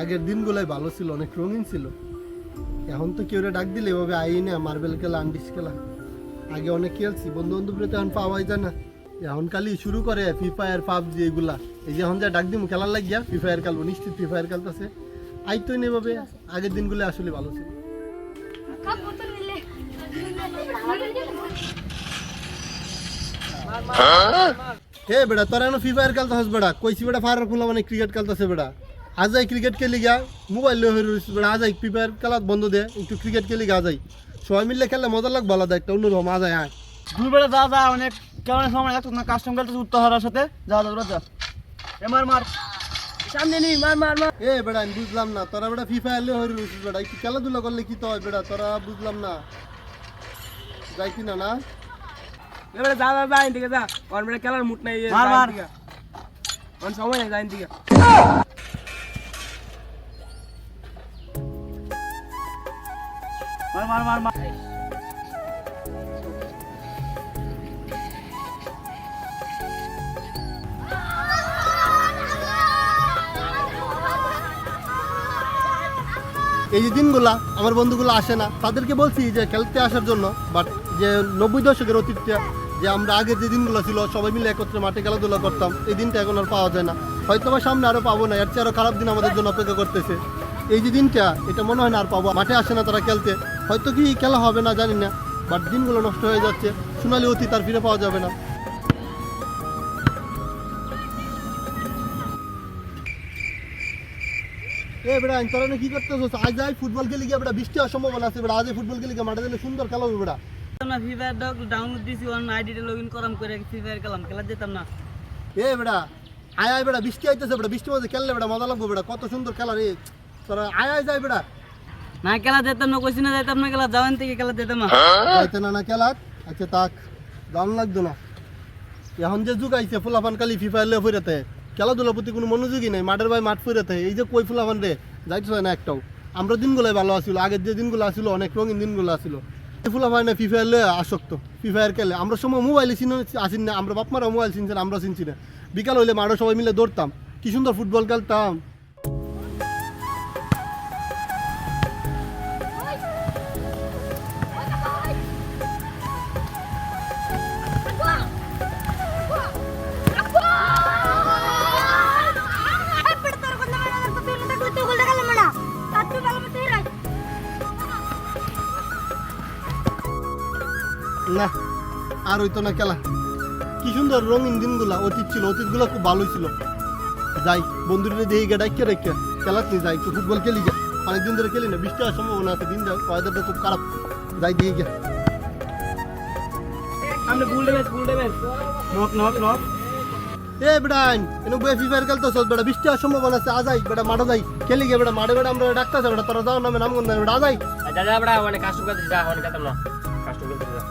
আগের দিনগুলোই ভালো ছিল অনেক রঙিন ছিল। এখন তো কেউ ডাক দিলে এভাবে আই না মার্বেল খেলা আন্ডিস খেলা। আগে অনেক খেলছি বন্ধু বান্ধবরা তো এখন পাওয়াই যায় না। এখন খালি শুরু করে ফ্রি ফায়ার পাবজি এগুলা। এই যে এখন যা ডাক দিম খেলার লাগিয়া ফ্রি ফায়ার খেলব নিশ্চিত ফ্রি ফায়ার খেলতেছে। আই তো এভাবে আগের দিনগুলো আসলে ভালো ছিল। হে বেটা তোরা এখন ফ্রি ফায়ার খেলতে হস বেটা কইছি বেটা ফায়ার ফুলা মানে ক্রিকেট খেলতেছে বেটা আজ যাই ক্রিকেট খেলি গা মোবাইল লয়ে হয়ে রয়েছে বেটা আজ যাই ফ্রি ফায়ার খেলা বন্ধ দে একটু ক্রিকেট খেলি গা যাই সবাই মিললে খেললে মজা লাগবে আলাদা একটা অন্যরকম আজ আয় দুপুরবেলা যা যা অনেক কেমন সময় লাগতো না কাস্টম খেলতে উত্তর হওয়ার সাথে। যা যা যা এ মার মার। সামনে নি মার মার মার। এ বেটা আমি বুঝলাম না তোরা ফ্রি ফায়ার লয়ে হয়ে রয়েছিস বেটা একটু খেলাধুলা করলে কি তো হয় বেটা তোরা বুঝলাম না। যাইতি না? না এবারে যা যা যা এদিকে যা। ওর বেটা খেলার মুড নাই মার, মার। অন সময় নাই যা এদিকে। মার মার মার এই যে দিনগুলা আমার বন্ধুগুলো আসে না, তাদেরকে বলছি যে খেলতে আসার জন্য বাট যে নব্বই দশকের অতীতটা, যে আমরা আগের যে দিনগুলো ছিল, সবাই মিলে একত্রে মাঠে খেলাধুলা করতাম, এই দিনটা এখন আর পাওয়া যায় না। হয়তো সামনে আরও পাবো না, এর চেয়ে আরও খারাপ দিন আমাদের জন্য অপেক্ষা করতেছে। এই যে দিনটা এটা মনে হয় না আর পাবো। মাঠে আসে না তারা খেলতে। হয়তো কি খেলা হবে না জানি না। বাট দিনগুলো নষ্ট হয়ে যাচ্ছে। সোনালি অতীত আর ফিরে পাওয়া যাবে না। এ বেড়া তোরা কি করতেছ আজ যাই ফুটবল খেলি গিয়ে বেড়া বৃষ্টি হওয়ার সম্ভাবনা আছে বেড়া আজ ফুটবল খেলি গিয়ে মাঠে দিলে সুন্দর খেলা হবে বেড়া না ফ্রি ফায়ার ডাউনলোড দিছি আইডিতে ইন করাম করে ফ্রি ফায়ার খেলাম। খেলা যেতাম না। এ বেড়া আয় আয় বেড়া বৃষ্টি আইতেছে বেড়া বৃষ্টির মধ্যে খেললে বেড়া মজা লাগবে বেড়া কত সুন্দর খেলা রে। তোরা আয় আয় যাই বেড়া না খেলা যেতাম না কইছি না যেতাম না খেলা যাওয়ান থেকে খেলা যেতাম না। যাইতে না না খেলা। আচ্ছা তাক দাম লাগতো না। এখন যে যুগ আইছে ফুলাফান কালি ফায়ার লে ফিরেতে খেলাধুলার প্রতি কোনো মনোযোগই নেই মাঠের ভাই মাঠ ফিরেতে এই যে কই ফুলাফান রে যাইতে হয় না একটাও। আমরা দিনগুলোই ভালো আসছিল আগের যে দিনগুলো আসছিল অনেক রঙিন দিনগুলো আসছিল ফুলাফান না ফি ফায়ার লে আসক্ত। ফি ফায়ার খেলে। আমরা সময় মোবাইলে চিনে আসিন না আমরা বাপমারা মোবাইল চিনছেন আমরা চিনছি না। বিকাল হইলে মাঠে সবাই মিলে দৌড়তাম। কি সুন্দর ফুটবল খেলতাম। না আর হইতো না খেলা কি সুন্দর রঙিন দিনগুলা অতীত ছিল অতীতগুলো খুব ভালোই ছিল যাই বন্ধুদের দিয়ে গিয়ে ডাইকে রেখে খেলাতে যাই একটু ফুটবল খেলি যা অনেকদিন ধরে খেলি না বৃষ্টি হওয়ার সম্ভাবনা আছে দিন যাও ওয়েদারটা খুব খারাপ। যাই দিয়ে গিয়ে। আমরা ভুল ড্যামেজ ভুল ড্যামেজ নক নক নক এ এনে বেটা বৃষ্টি হওয়ার সম্ভাবনা আছে আজাই বেটা মাঠে যাই। খেলি গিয়ে বেটা মাঠে বেটা আমরা ডাক্তার বেটা তোরা যাও নামে নাম না বেটা আজাই যা যা বড়া কাস্টম করতে যা অনেক খেতাম না কাস্টম করতে যা।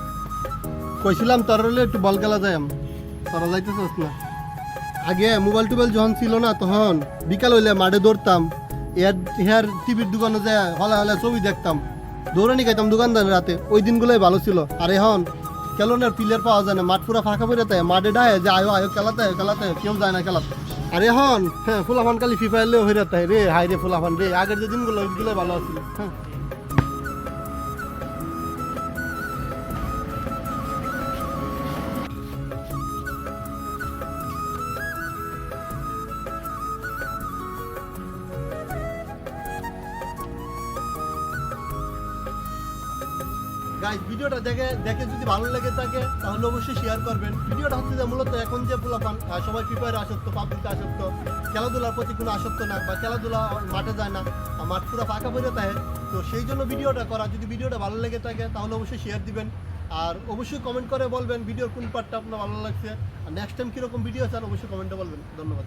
কইছিলাম তোর হলে একটু বল খেলা যাই তোরা যাইতেছিস না। আগে মোবাইল টোবাইল যখন ছিল না, তখন বিকাল হইলে মাঠে দৌড়তাম। এর হেয়ার টিভির দোকানে যায় হলে হলে ছবি দেখতাম। দৌড়ানি খাইতাম দোকানদার রাতে ওই দিনগুলোই ভালো ছিল। আর এখন খেলনের প্লেয়ার পাওয়া যায় না। মাঠ পুরো ফাঁকা পড়ে তাই মাঠে ডায় যে আয়ো আয়ো খেলাতে আয়ো খেলাতে কেউ যায় না খেলাতে। আর এখন হ্যাঁ ফুলাফান কালি ফি ফায়ার হয়ে রে হাই রে ফুলাফান রে। আগের যে দিনগুলো, ওইগুলোই ভালো ছিল হ্যাঁ। গাইস ভিডিওটা দেখে দেখে যদি ভালো লেগে থাকে, তাহলে অবশ্যই শেয়ার করবেন। ভিডিওটা হচ্ছে যে মূলত এখন যে পোলাপান সবাই প্রিপেয়ার আসক্ত পাবলিক আসক্ত, খেলাধুলার প্রতি কোনো আসক্ত না, বা খেলাধুলা মাঠে যায় না মাঠ পুরো ফাঁকা পড়ে থাকে। তো সেই জন্য ভিডিওটা করা, যদি ভিডিওটা ভালো লেগে থাকে, তাহলে অবশ্যই শেয়ার দিবেন। আর অবশ্যই কমেন্ট করে বলবেন ভিডিওর কোন পার্টটা আপনার ভালো লাগছে। আর নেক্সট টাইম কীরকম ভিডিও চান, অবশ্যই কমেন্টে বলবেন। ধন্যবাদ।